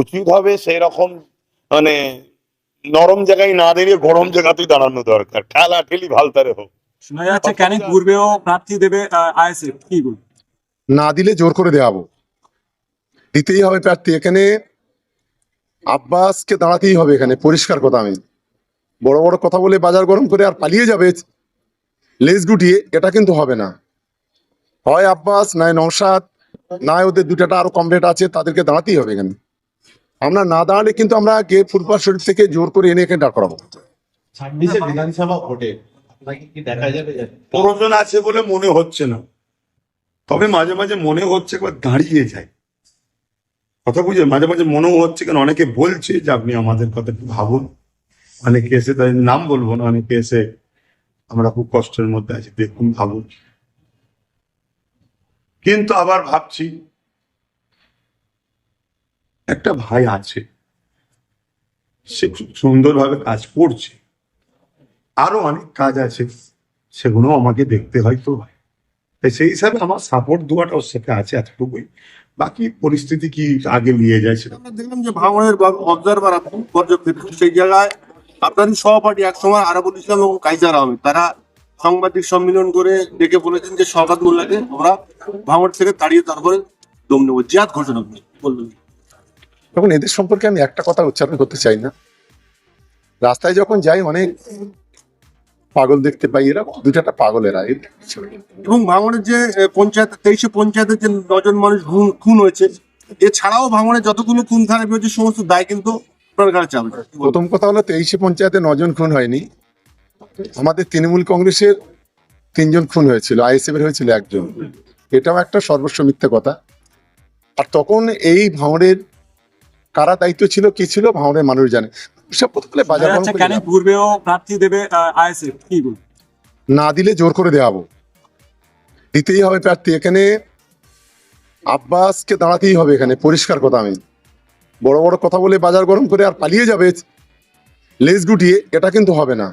উচিত হবে সেই রকম মানে নরম জায়গায় না দাঁড়িয়ে গরম জায়গাতেই দাঁড়ানো দরকার। ঠেলা ঠেলি ভালতারে হোক। শোনা যাচ্ছে পূর্বেও প্রার্থী দেবে আইএসএফ কি না দিলে জোর করে দেওয়াবো দিতেই হবে প্রার্থী। এখানে আব্বাসকে দাঁড়াতেই হবে এখানে পরিষ্কার কথা আমি। বড় বড় কথা বলে বাজার গরম করে আর পালিয়ে যাবে লেজ গুটিয়ে এটা কিন্তু হবে না। হয় আব্বাস নয় নৌসাদ নয় ওদের দুটাটা আরও কমরেড আছে তাদেরকে দাঁড়াতেই হবে এখানে। আমরা না দাঁড়ালে কিন্তু আমরা গিয়ে ফুরফুরা শরীফ থেকে জোর করে এনে এখানে করাবো। ছাব্বিশে বিধানসভা ভোটে দেখা যাবে প্রয়োজন আছে বলে মনে হচ্ছে না। তবে মাঝে মাঝে মনে হচ্ছে একবার দাঁড়িয়ে যায়। কথা বুঝে মাঝে মাঝে মনেও হচ্ছে কেন অনেকে বলছে যে আপনি আমাদের কথা একটু ভাবুন। অনেকে এসে তাই নাম বলব না অনেকে এসে আমরা খুব কষ্টের মধ্যে আছি দেখুন ভাবুন। কিন্তু আবার ভাবছি একটা ভাই আছে। সে সুন্দরভাবে কাজ করছে। আরও অনেক কাজ আছে, সেগুলো আমাকে দেখতে হয় তো ভাই। তাই সেই হিসাবে আমার সাপোর্ট দেওয়াটা ওর সাথে আছে এতটুকুই। বাকি পরিস্থিতি কি আগে নিয়ে যায় সেটা দেখলাম যে ভাঙনের অবজারভার আপনি সেই জায়গায় আপনারই সহপাঠী একসময় আরাবুল ইসলাম এবং কাইজার আহমেদ, তারা সাংবাদিক সম্মেলন করে ডেকে বলেছেন যে শওকাত মোল্লাকে আমরা ভাঙড় থেকে তাড়িয়ে তারপরে দম নেব। জিয়াদ ঘোষণা করি বলবেন। তখন এদের সম্পর্কে আমি একটা কথা উচ্চারণ করতে চাই না। রাস্তায় যখন যাই অনেক পাগল দেখতে পাই। এরা দুটাটা পাগলেরা। এবং ভাঙড়ের যে পঞ্চায়েত তেইশে পঞ্চায়েতের যে নজন মানুষ খুন হয়েছে এছাড়াও ভাঙড়ে যতগুলো খুন খারাপ হয়েছে সমস্ত দায় কিন্তু? প্রথম কথা হলো তেইশে পঞ্চায়েতে নজন খুন হয়নি। আমাদের তৃণমূল কংগ্রেসের তিনজন খুন হয়েছিল আইএসএফ এর হয়েছিল একজন। এটাও একটা সর্বস্ব মিথ্যে কথা। আর তখন এই ভাঁড়ের কারা দায়িত্ব ছিল কি ছিল ভাঁড়ের মানুষ জানে। সব প্রথমে বাজার দিলাম। পূর্বেও প্রার্থী দেবে আইএসএফ কি না দিলে জোর করে দেওয়াবো দিতেই হবে প্রার্থী। এখানে আব্বাসকে দাঁড়াতেই হবে এখানে পরিষ্কার কথা আমি। বড় বড় কথা বলে বাজার গরম করে আর পালিয়ে যাবে লেজ গুটিয়ে এটা কিন্তু হবে না।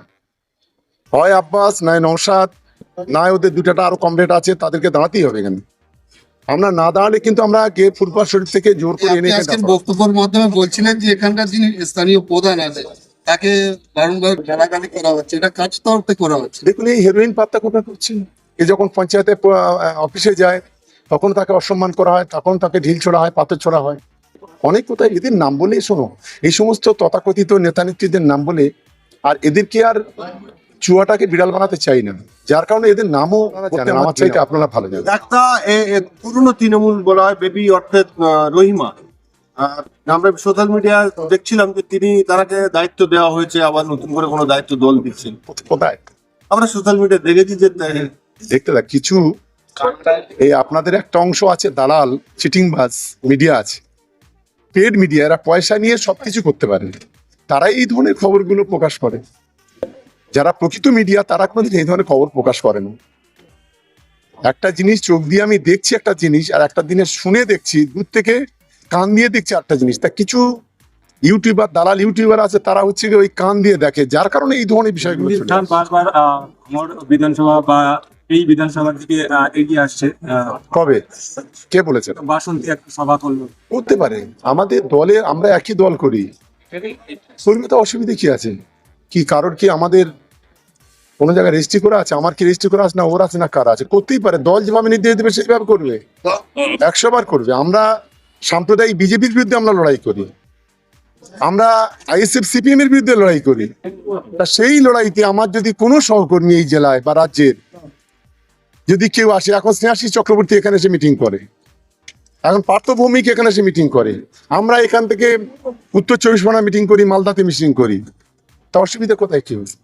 হয় আব্বাস নয় নৌসাদ নয় ওদের দুটাটা আরও কমরেড আছে তাদেরকে দাঁড়াতেই হবে এখানে। আমরা না দাঁড়ালে কিন্তু আমরা গিয়ে ফুরফুরা শরীফ থেকে জোর করে এনে বক্তব্যের মাধ্যমে বলছিলেন যে এখানকার যিনি স্থানীয় প্রধান আছে তাকে বারংবার গালাগালি করা হচ্ছে এটা কাজ তরফে করা হচ্ছে। দেখুন এই হেরোইন পাত্তা কোথায় করছে এ যখন পঞ্চায়েতে অফিসে যায় তখন তাকে অসম্মান করা হয় তখন তাকে ঢিল ছোড়া হয় পাথর ছোড়া হয়। অনেক কোথায় এদের নাম বলে শোনো এই সমস্ত তথাকথিত নেতা নেত্রীদের নাম বলে আর এদেরকে আর চুয়াটাকে বিড়াল বানাতে চাই না। যার কারণে এদের নামও জানেন, আমার চাইতে আপনারা ভালো জানেন। একটা পুরনো তৃণমূল বলা হয় বেবি অর্থাৎ রহিমা। আমরা সোশ্যাল মিডিয়া দেখছিলাম যে তিনি তারাকে দায়িত্ব দেওয়া হয়েছে আবার নতুন করে কোনো দায়িত্ব দল দিচ্ছেন। কোথায়? আমরা সোশ্যাল মিডিয়া দেখেছি যে দেখতে দেখ কিছু এই আপনাদের একটা অংশ আছে দালাল চিটিংবাজ মিডিয়া আছে। পেড মিডিয়া এরা পয়সা নিয়ে সবকিছু করতে পারে। তারাই এই ধরনের খবরগুলো প্রকাশ করে। যারা প্রকৃত মিডিয়া তারা কোনোদিন এই ধরনের খবর প্রকাশ করে না একটা জিনিস চোখ দিয়ে আমি দেখছি একটা জিনিস আর একটা দিনে শুনে দেখছি দূর থেকে কান দিয়ে দেখছি একটা জিনিস। তা কিছু ইউটিউবার দালাল ইউটিউবার আছে তারা হচ্ছে গিয়ে ওই কান দিয়ে দেখে যার কারণে এই ধরনের বিষয়গুলো। বারবার আমার বিধানসভা বা এই বিধানসভার দিকে এগিয়ে আসছে কবে? কে বলেছে? বাসন্তী একটা সভা করল। করতে পারে। আমাদের দলে আমরা একই দল করি। করবে তো অসুবিধা কি আছে? কি কারোর কি আমাদের কোনো জায়গায় রেজিস্ট্রি করা আছে? আমার কি রেজিস্ট্রি করা আছে না ওর আছে না কার আছে? করতেই পারে। দল যেভাবে নির্দেশ দেবে, সেভাবে করবে। একশো বার করবে। আমরা সাম্প্রদায়িক বিজেপির বিরুদ্ধে আমরা লড়াই করি। আমরা আইএসএফ, সিপিএম এর বিরুদ্ধে লড়াই করি। তা সেই লড়াইতে আমার যদি কোনো সহকর্মী এই জেলায় বা রাজ্যের যদি কেউ আসে, এখন স্নেহাশিস চক্রবর্তী এখানে এসে মিটিং করে। এখন পার্থ ভৌমিক এখানে এসে মিটিং করে। আমরা এখান থেকে উত্তর চব্বিশ পরগনা মিটিং করি, মালদাতে মিটিং করি। তা অসুবিধা কোথায় কি হয়েছে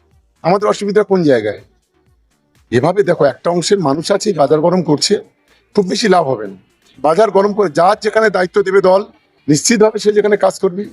আমাদের অসুবিধা কোন জায়গায়? এভাবে দেখো, একটা অংশের মানুষ আছে, বাজার গরম করছে, খুব বেশি লাভ হবে না। বাজার গরম করে, যার যেখানে দায়িত্ব দেবে দল, নিশ্চিতভাবে সে যেখানে কাজ করবে